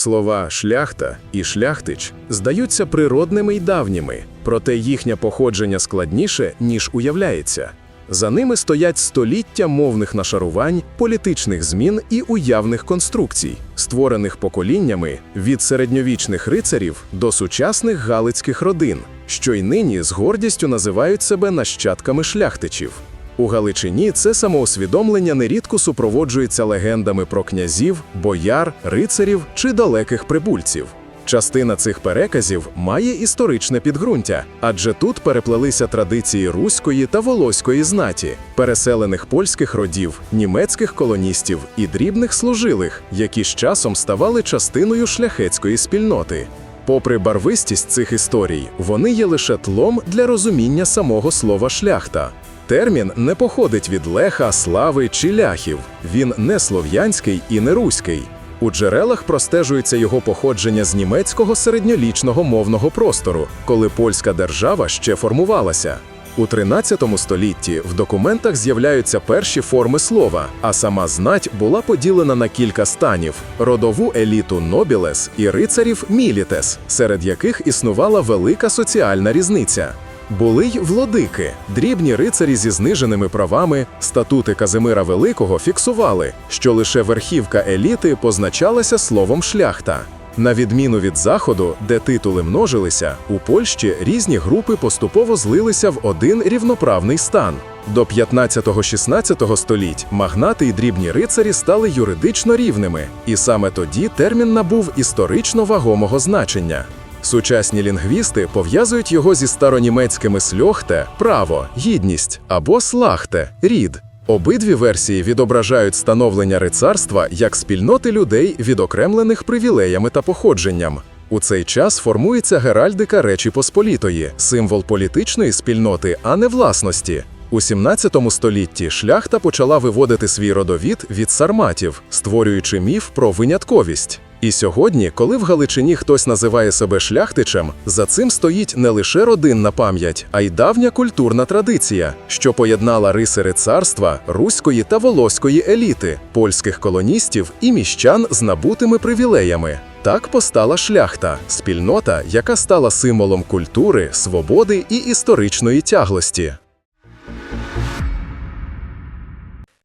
Слова шляхта і шляхтич здаються природними й давніми, проте їхнє походження складніше, ніж уявляється. За ними стоять століття мовних нашарувань, політичних змін і уявних конструкцій, створених поколіннями від середньовічних рицарів до сучасних галицьких родин, що й нині з гордістю називають себе нащадками шляхтичів. У Галичині це самоусвідомлення нерідко супроводжується легендами про князів, бояр, рицарів чи далеких прибульців. Частина цих переказів має історичне підґрунтя, адже тут переплелися традиції руської та волоської знаті, переселених польських родів, німецьких колоністів і дрібних служилих, які з часом ставали частиною шляхетської спільноти. Попри барвистість цих історій, вони є лише тлом для розуміння самого слова шляхта. Термін не походить від леха, слави чи ляхів. Він не слов'янський і не руський. У джерелах простежується його походження з німецького середньолічного мовного простору, коли польська держава ще формувалася. У 13 столітті в документах з'являються перші форми слова, а сама знать була поділена на кілька станів: родову еліту нобілес і рицарів мілітес, серед яких існувала велика соціальна різниця. Були й владики, дрібні рицарі зі зниженими правами. Статути Казимира Великого фіксували, що лише верхівка еліти позначалася словом шляхта. На відміну від заходу, де титули множилися, у Польщі різні групи поступово злилися в один рівноправний стан. До 15-16 століть магнати і дрібні рицарі стали юридично рівними, і саме тоді термін набув історично вагомого значення. Сучасні лінгвісти пов'язують його зі старонімецькими сльохте право, гідність або слахте рід. Обидві версії відображають становлення рицарства як спільноти людей, відокремлених привілеями та походженням. У цей час формується геральдика Речі Посполітої, символ політичної спільноти, а не власності. У 17 столітті шляхта почала виводити свій родовід від сарматів, створюючи міф про винятковість. І сьогодні, коли в Галичині хтось називає себе шляхтичем, за цим стоїть не лише родинна пам'ять, а й давня культурна традиція, що поєднала риси рицарства, руської та волоської еліти, польських колоністів і міщан з набутими привілеями. Так постала шляхта, спільнота, яка стала символом культури, свободи і історичної тяглості.